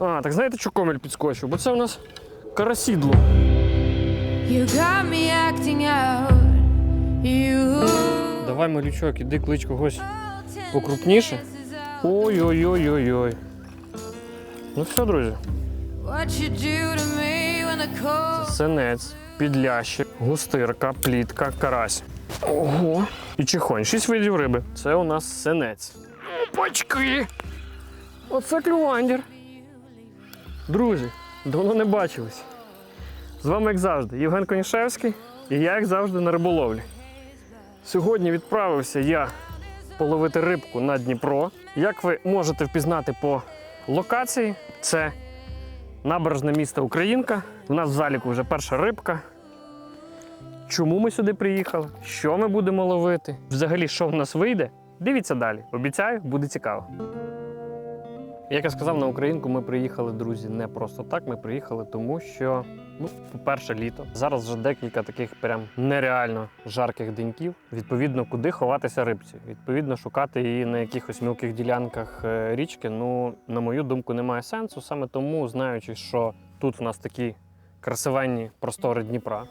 А, так знаєте, що комель підскочив? Бо це у нас карасідло. You got me acting out. You Давай, малючок, іди клич когось покрупніше. Ой-ой-ой-ой-ой. Ну все, друзі. Синець, підлящик, густирка, плітка, карась. Ого. І чихонь. Шість видів риби. Це у нас синець. Опачки! Оце клювандір. Друзі, давно не бачились. З вами, як завжди, Євген Конішевський і я, як завжди, на риболовлі. Сьогодні відправився я половити рибку на Дніпро. Як ви можете впізнати по локації, це набережне місто Українка. У нас в заліку вже перша рибка. Чому ми сюди приїхали? Що ми будемо ловити? Взагалі, що в нас вийде? Дивіться далі. Обіцяю, буде цікаво. Як я сказав, на Українку ми приїхали, друзі, не просто так. Ми приїхали, тому що, ну, по-перше, літо. Зараз вже декілька таких прям нереально жарких деньків. Відповідно, куди ховатися рибці. Відповідно, шукати її на якихось мілких ділянках е, річки. Ну, на мою думку, немає сенсу. Саме тому, знаючи, що тут у нас такі красивенні простори Дніпра,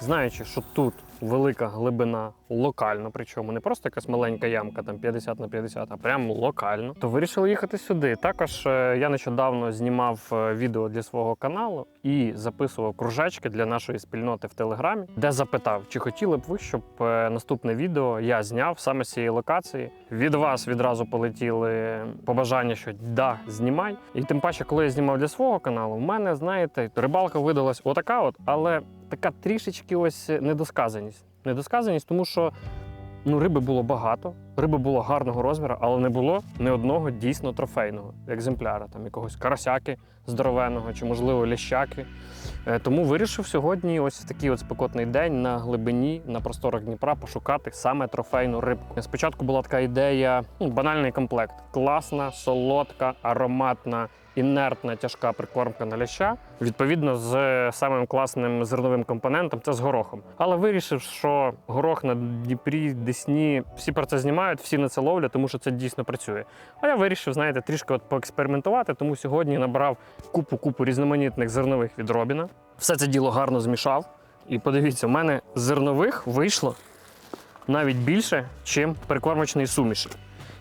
знаючи, що тут велика глибина локально, причому не просто якась маленька ямка, там 50 на 50, а прям локально, то вирішили їхати сюди. Також е, я нещодавно знімав е, відео для свого каналу і записував кружечки для нашої спільноти в Телеграмі, де запитав, чи хотіли б ви, щоб е, наступне відео я зняв саме з цієї локації. Від вас відразу полетіли побажання, що да, знімай. І тим паче, коли я знімав для свого каналу, в мене, знаєте, рибалка видалась отака, от, але така трішечки ось недосказаність. Недосказаність, тому що ну, риби було багато, риби було гарного розміру, але не було ні одного дійсно трофейного екземпляра, там якогось карасяки здоровеного чи, можливо, лящаки. Е, Тому вирішив сьогодні, ось такий от спекотний день на глибині, на просторах Дніпра, пошукати саме трофейну рибку. Спочатку була така ідея, ну, банальний комплект: класна, солодка, ароматна, інертна, тяжка прикормка на ляща. Відповідно, з самим класним зерновим компонентом це з горохом. Але вирішив, що горох на Дніпрі, Десні, всі про це знімають, всі на це ловлять, тому що це дійсно працює. А я вирішив, знаєте, трішки от поекспериментувати, тому сьогодні набрав купу-купу різноманітних зернових від Робіна. Все це діло гарно змішав. І подивіться, у мене зернових вийшло навіть більше, ніж прикормочної суміші.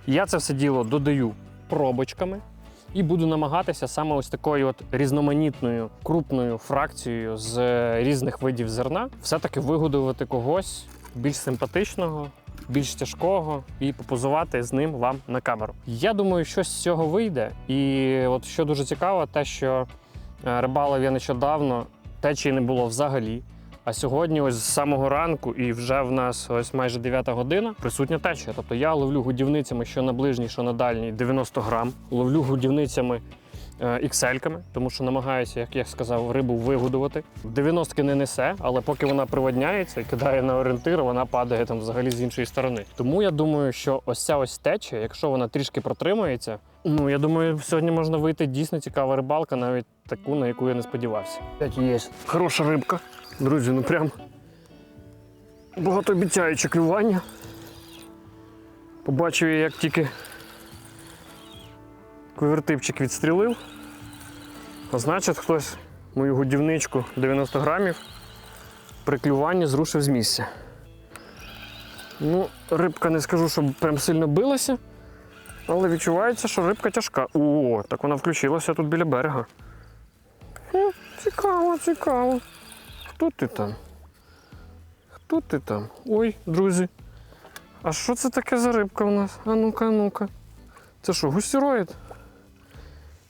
Я це все діло додаю пробочками і буду намагатися саме ось такою от різноманітною крупною фракцією з е, різних видів зерна все-таки вигодувати когось більш симпатичного, більш тяжкого і попозувати з ним вам на камеру. Я думаю, що з цього вийде. І от що дуже цікаво, те, що е, рибалив я нещодавно, течії не було взагалі. А сьогодні, ось з самого ранку, і вже в нас ось майже 9 година, присутня течія. Тобто я ловлю годівницями, що на ближній, що на дальній 90 грам. Ловлю годівницями е, іксельками, тому що намагаюся, як я сказав, рибу вигодувати. 90 не несе, але поки вона приводняється і кидає на орієнтир, вона падає там взагалі з іншої сторони. Тому я думаю, що ось ця ось течія, якщо вона трішки протримається, ну я думаю, сьогодні можна вийти дійсно цікава рибалка, навіть таку, на яку я не сподівався. Є. Хороша рибка. Друзі, ну прям багатообіцяюче клювання. Побачив я, як тільки квивертипчик відстрілив. А значить, хтось мою годівничку 90 грамів при клюванні зрушив з місця. Ну, рибка не скажу, що прям сильно билася, але відчувається, що рибка тяжка. О, так вона включилася тут біля берега. Цікаво, цікаво. Хто ти там? Хто ти там? Ой, друзі. А що це таке за рибка у нас? А ну-ка, а ну-ка. Це що, густероїд?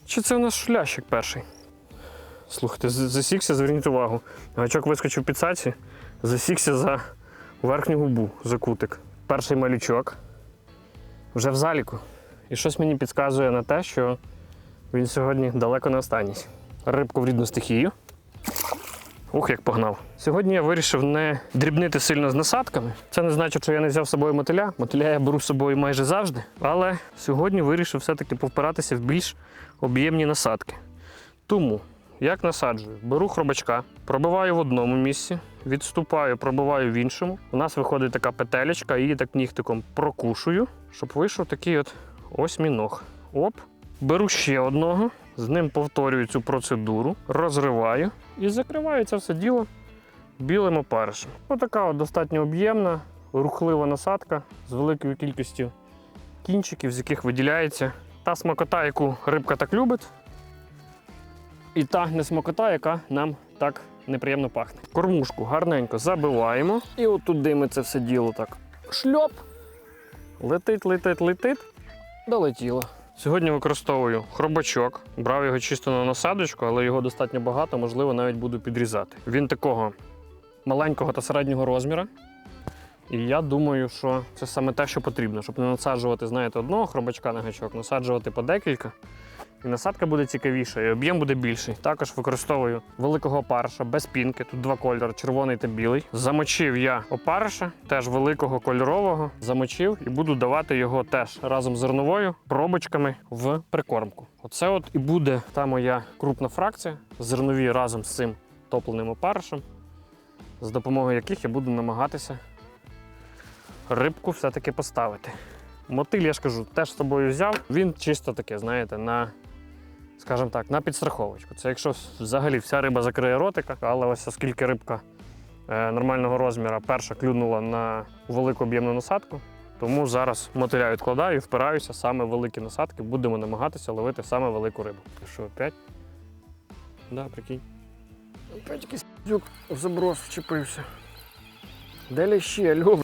Чи це у нас шлящик перший? Слухайте, засікся, зверніть увагу. Гачок вискочив під саці, засікся за верхню губу, за кутик. Перший малючок. Вже в заліку. І щось мені підказує на те, що він сьогодні далеко не останній. Рибку в рідну стихію. Ух, як погнав. Сьогодні я вирішив не дрібнити сильно з насадками. Це не значить, що я не взяв з собою мотиля. Мотиля я беру з собою майже завжди. Але сьогодні вирішив все-таки повпиратися в більш об'ємні насадки. Тому, як насаджую, беру хробачка, пробиваю в одному місці, відступаю, пробиваю в іншому. У нас виходить така петелечка, її так нігтиком прокушую, щоб вийшов такий от ось міног. Оп. Беру ще одного, З ним повторюю цю процедуру, розриваю і закриваю це все діло білим опаришем. Отака от достатньо об'ємна, рухлива насадка з великою кількістю кінчиків, з яких виділяється та смакота, яку рибка так любить, і та несмакота, яка нам так неприємно пахне. Кормушку гарненько забиваємо. І от туди ми це все діло так шльоп. Летить, летить, летить. Долетіло. Сьогодні використовую хробачок. Брав його чисто на насадочку, але його достатньо багато, можливо, навіть буду підрізати. Він такого маленького та середнього розміру. І я думаю, що це саме те, що потрібно, щоб не насаджувати, знаєте, одного хробачка на гачок, насаджувати по декілька. І насадка буде цікавіша, і об'єм буде більший. Також використовую великого опариша без пінки. Тут два кольори червоний та білий. Замочив я опариша, теж великого кольорового. Замочив і буду давати його теж разом з зерновою пробочками в прикормку. Оце от і буде та моя крупна фракція. Зернові разом з цим топленим опаришем, з допомогою яких я буду намагатися рибку все-таки поставити. Мотиль, я ж кажу, теж з собою взяв. Він чисто таке, знаєте, на, скажімо так, на підстраховочку. Це якщо взагалі вся риба закриє ротика, але ось оскільки рибка е, нормального розміру перша клюнула на велику об'ємну насадку, тому зараз мотиля відкладаю і впираюся саме великі насадки, будемо намагатися ловити саме велику рибу. Що, опять? Да, прикинь. Опять якийсь дюк в заброс вчепився. Де лящі, альо?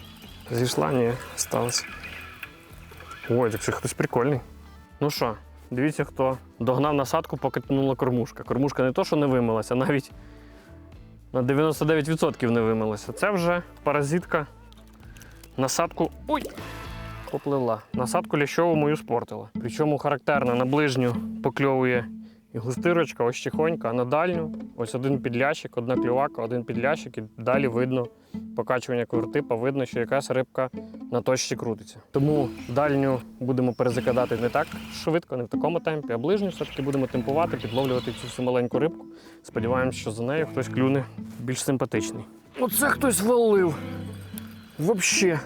Зійшла, ні, сталося. Ой, так це хтось прикольний. Ну що, дивіться, хто догнав насадку, поки тянула кормушка. Кормушка не то, що не вимилася, навіть на 99% не вимилася. Це вже паразитка насадку. Ой! Попливла. Насадку лящову мою спортила. Причому характерно на ближню покльовує і густирочка, ось чихонька, а на дальню ось один підлящик, одна клювака, один підлящик, і далі видно покачування квертипа, видно, що якась рибка на точці крутиться. Тому дальню будемо перезакидати не так швидко, не в такому темпі, а ближню все-таки будемо темпувати, підловлювати цю всю маленьку рибку. Сподіваємось, що за нею хтось клюне більш симпатичний. Оце хтось валив. Вообще.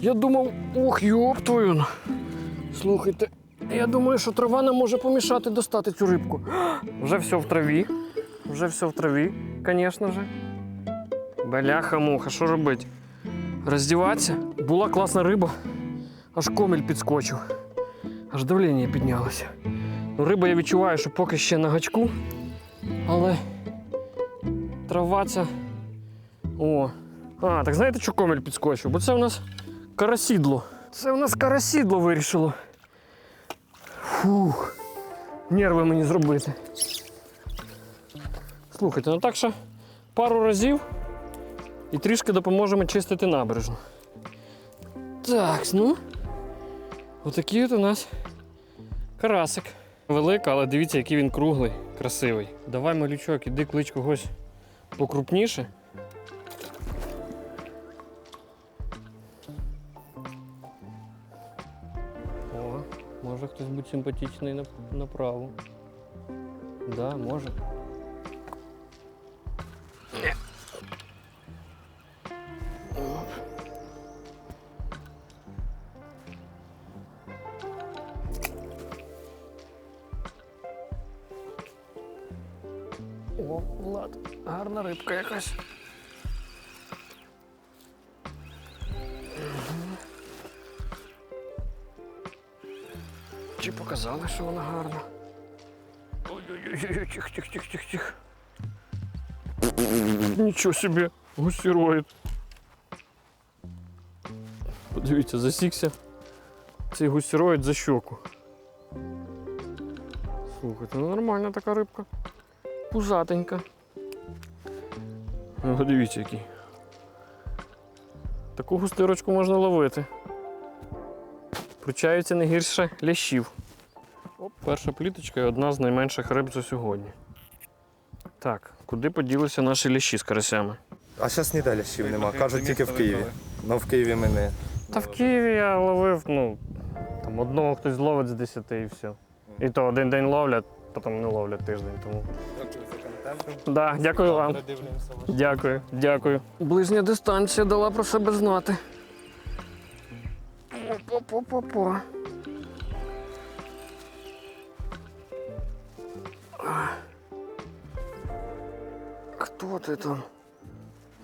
Я думав, ох, йоп твою. Слухайте, я думаю, що трава нам може помішати достати цю рибку. Вже все в траві. Вже все в траві, звісно же. Бляха-муха, що робити? Роздіватися? Була класна риба, аж комель підскочив, аж давлення піднялося. Ну, риба я відчуваю, що поки ще на гачку, але трава ця. О. А, так знаєте, що комель підскочив? Бо це у нас карасідло. Це у нас карасідло вирішило. Фух. Нерви мені зробити. Слухайте, ну так що пару разів і трішки допоможемо чистити набережну. Так, ну. Отакий от у нас карасик. Велика, але дивіться, який він круглий, красивий. Давай, малючок, іди клич когось покрупніше. Симпатичний на- направо. Да, може. О, Влад, гарна рибка якась. Чи показали, що вона гарна? Ой-ой-ой, тих, тих, тих, тих, тих. Нічого собі, гусіроїд. Подивіться, засікся цей гусіроїд за щоку. Слухайте, ну нормальна така рибка. Пузатенька. Ну, дивіться який. Таку густирочку можна ловити. Пручаються не гірше лящів. Перша пліточка і одна з найменших риб за сьогодні. Так, куди поділися наші лящі з карасями? А зараз ніде лящів нема. Кажуть, тільки в Києві. Ну в Києві ми не. Та в Києві я ловив, ну, там одного хтось зловить з 10 і все. І то один день ловлять, потім не ловлять тиждень. Тому. Да, дякую вам. Дякую, дякую. Ближня дистанція дала про себе знати. Опа-па-па-па. Хто ти там?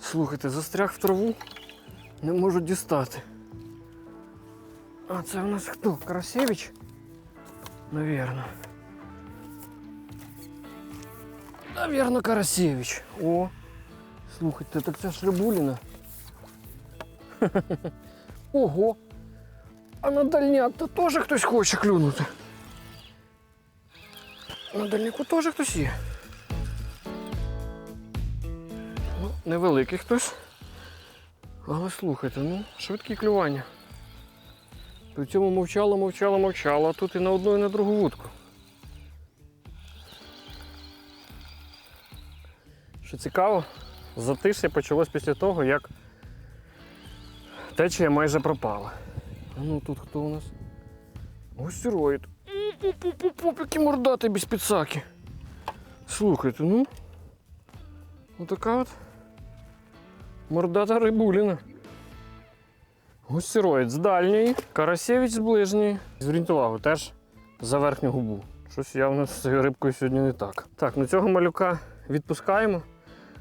Слухайте, застряг в траву, не можу дістати. А це у нас хто? Карасевич? Навірно. Навірно, Карасевич. О, слухайте, так це ж. Ого! А на дальняк-то теж хтось хоче клюнути. На дальняку теж хтось є. Невеликий хтось. Але слухайте, ну, швидкі клювання. При цьому мовчало, мовчало, мовчало, а тут і на одну, і на другу вудку. Що цікаво, затишся почалось після того, як течія майже пропала. А ну тут хто у нас? Гостероїд. Пуп-пуп-пуп, які мордати без підсаки. Слухайте, ну. Отака от мордата рибуліна. Густероїд з дальньої, Карасєвич з ближньої. Зверніть увагу, теж за верхню губу. Щось явно з цією рибкою сьогодні не так. Так, ну цього малюка відпускаємо.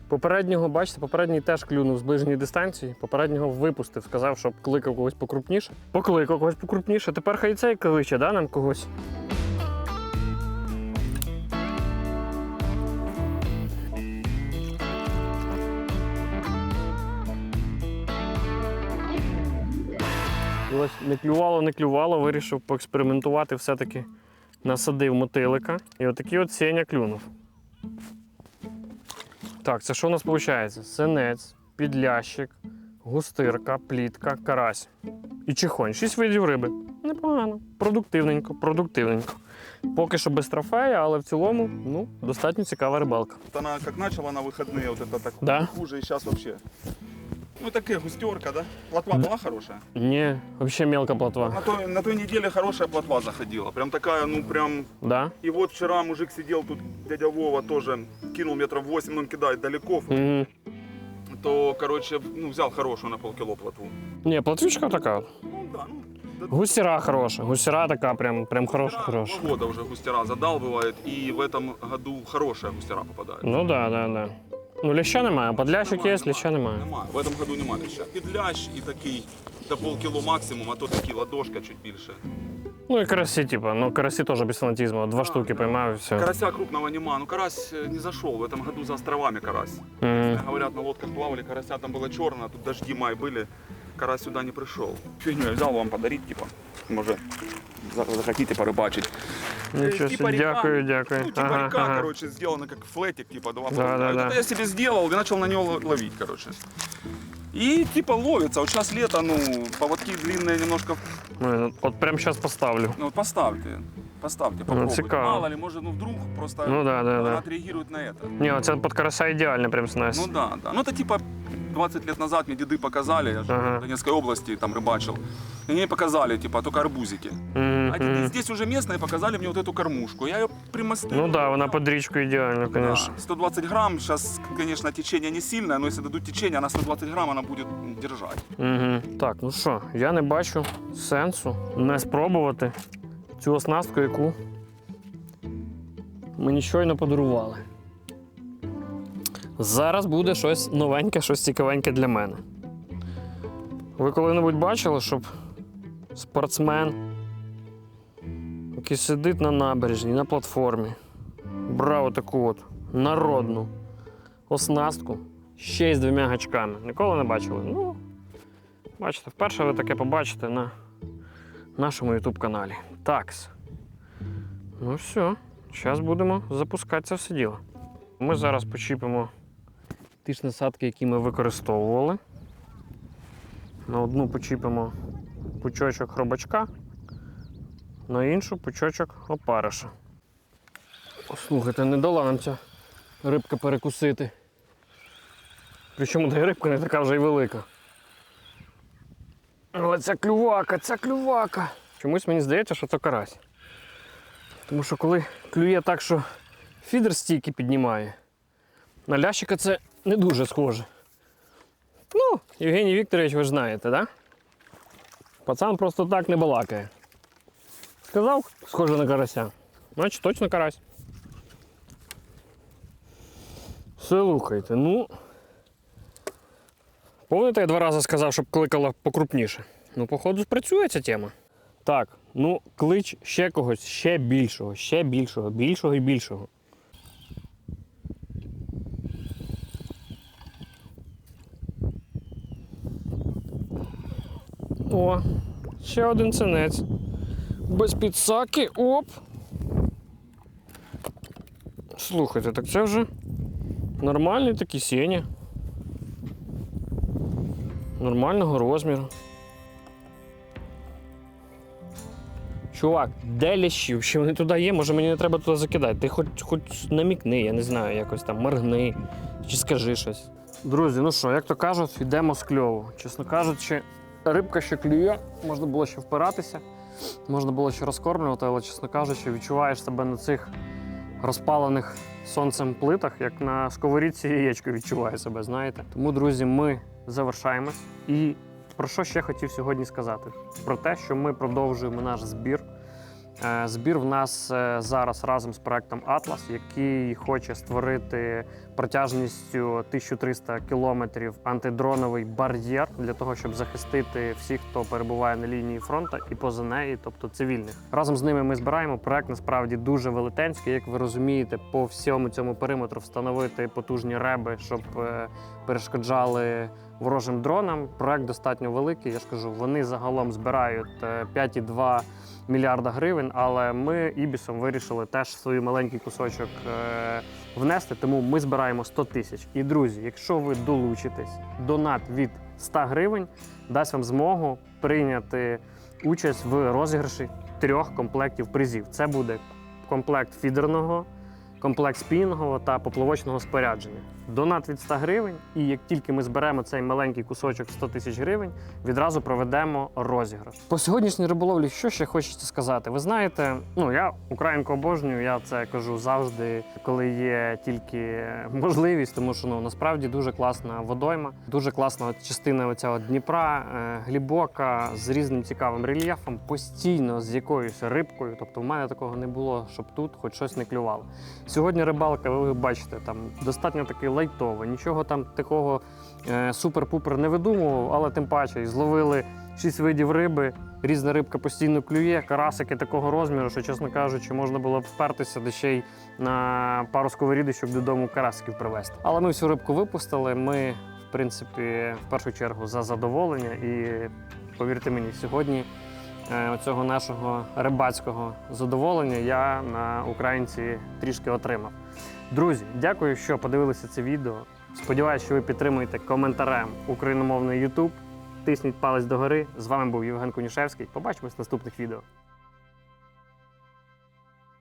Попереднього, бачите, попередній теж клюнув з ближньої дистанції. Попереднього випустив, сказав, щоб кликав когось покрупніше. Покликав когось покрупніше. Тепер хай цей кличе, да, нам когось. ось не клювало, не клювало, вирішив поекспериментувати, все-таки насадив мотилика. І отакий от сеня клюнув. Так, це що у нас виходить? Синець, підлящик, густирка, плітка, карась і чихонь. Шість видів риби. Непогано. Продуктивненько, продуктивненько. Поки що без трофея, але в цілому ну, достатньо цікава рибалка. Вот она как начала на выходные, вот это так Да? хуже, и сейчас вообще. Ну такая густерка, да? Плотва была хорошая? Ні, взагалі мелка плотва. На той, на той неделе хорошая плотва заходила. Прям такая, ну прям... Да? И вот вчера мужик сидел тут, дядя Вова тоже кинул метров 8, он кидает далеко. Угу. То, короче, ну взял хорошую на полкило плотву. Ні, плотвічка така. Ну да, ну... да- Гусіра хороша. Гусіра така, прям, прям хороша, Густера хороша. Два года уже густера задалбывает, и в этом году хорошая густера попадает. Ну да, да, да. Ну, ляща немає, подлящик є, ляща немає. Немає. В этом году немає ляща. Підлящ і такий до полкіло максимум, а то такий ладошка чуть більше. Ну і карасі, типа, ну карасі теж без фанатизму. Два штуки поймав і все. Карася крупного нема. Ну карась э, не зашел. В этом году за островами карась. Мгм. Говорят, на лодках плавали, карася там было черно, тут дожди май были. Карась сюда не пришел. Фигню я взял вам подарить, типа. Может, за- захотите порыбачить. Нічого Типа собі, река. дякую, дякую. Ну, типа Ага, река, ага. короче, сделана как флетик, типа два Да, провода. да, да. Это я себе сделал и начал на него ло- ловить, короче. И типа ловится. Вот сейчас лето, ну, поводки длинные немножко Ну, От прямо зараз поставлю. Ну вот поставьте, поставьте, попробуйте. цікаво. Мало ли, может, ну вдруг просто Ну да, да, она да. отреагирует на это. Ні, оце під карася ідеально прям снасть. Ну да, да. Ну это типа 20 лет назад мне деды показали, я же Ага. в Донецкой области там рыбачил. И мне показали, типа, только арбузики. Мгм, А деды мгм. здесь уже местные показали мне вот эту кормушку. Я ее примостил. Ну да, вона під річку ідеально, Да, звісно. 120 грамм, сейчас, конечно, течение не сильное, но если дадут течение, она 120 грамм, она будет м, держать. Угу. Так, ну що, я не бачу сенсу не спробувати цю оснастку, яку мені щойно подарували. Зараз буде щось новеньке, щось цікавеньке для мене. Ви коли-небудь бачили, щоб спортсмен, який сидить на набережній, на платформі, брав отаку от народну оснастку ще й з двома гачками. Ніколи не бачили? Ну, Бачите, вперше ви таке побачите на нашому YouTube каналі. Такс. Ну все, зараз будемо запускати це все діло. Ми зараз почіпимо ті ж насадки, які ми використовували. На одну почіпимо пучочок хробачка, на іншу пучочок опариша. Слухайте, не дала нам ця рибка перекусити. Причому та рибка не така вже й велика. Але ця клювака, ця клювака. Чомусь мені здається, що це карась. Тому що коли клює так, що фідер стійки піднімає, на лящика це не дуже схоже. Ну, Євгеній Вікторович, ви ж знаєте? Да? Пацан просто так не балакає. Сказав, схоже на карася. Значить, точно карась. Слухайте, ну. Пам'ятаєте, я два рази сказав, щоб кликала покрупніше. Ну, походу, спрацює ця тема. Так, ну, клич ще когось, ще більшого, ще більшого, більшого і більшого. О, ще один цинець. Без підсаки, оп. Слухайте, так це вже нормальний такий сеня. Нормального розміру. Чувак, де лящів? Ще вони туди є, може мені не треба туди закидати. Ти хоч, хоч намікни, я не знаю, якось там моргни чи скажи щось. Друзі, ну що, як то кажуть, йдемо з кльову. Чесно кажучи, рибка ще клює, можна було ще впиратися, можна було ще розкормлювати, але, чесно кажучи, відчуваєш себе на цих розпалених сонцем плитах, як на сковорідці яєчко відчуває себе, знаєте. Тому, друзі, ми завершаємось. І про що ще хотів сьогодні сказати? Про те, що ми продовжуємо наш збір. Е, Збір в нас е, зараз разом з проектом Атлас, який хоче створити протяжністю 1300 кілометрів антидроновий бар'єр для того, щоб захистити всіх, хто перебуває на лінії фронту і поза неї, тобто цивільних. Разом з ними ми збираємо проект насправді дуже велетенський. Як ви розумієте, по всьому цьому периметру встановити потужні реби, щоб е, перешкоджали ворожим дронам. Проект достатньо великий. Я ж кажу, вони загалом збирають е, 5,2 мільярда гривень, але ми ібісом вирішили теж свій маленький кусочок е, внести, тому ми збираємо 100 тисяч. І друзі, якщо ви долучитесь, донат від 100 гривень дасть вам змогу прийняти участь в розіграші трьох комплектів призів. Це буде комплект фідерного, комплект спінгового та поплавочного спорядження. Донат від 100 гривень, і як тільки ми зберемо цей маленький кусочок 100 тисяч гривень, відразу проведемо розіграш. По сьогоднішній риболовлі, що ще хочеться сказати? Ви знаєте, ну я українку обожнюю, я це кажу завжди, коли є тільки можливість, тому що ну насправді дуже класна водойма, дуже класна частина оця от Дніпра, е, глибока, з різним цікавим рельєфом, постійно з якоюсь рибкою. Тобто, в мене такого не було, щоб тут хоч щось не клювало. Сьогодні рибалка, ви бачите, там достатньо таки лайтова, нічого там такого е, супер-пупер не видумував, але тим паче зловили шість видів риби. Різна рибка постійно клює, карасики такого розміру, що, чесно кажучи, можна було б впертися де ще й на пару сковорідочок додому карасиків привезти. Але ми всю рибку випустили. Ми, в принципі, в першу чергу за задоволення. І повірте мені, сьогодні е, оцього нашого рибацького задоволення я на українці трішки отримав. Друзі, дякую, що подивилися це відео. Сподіваюсь, що ви підтримуєте коментарем україномовний YouTube. Тисніть палець догори. З вами був Євген Конюшевський. Побачимось в наступних відео.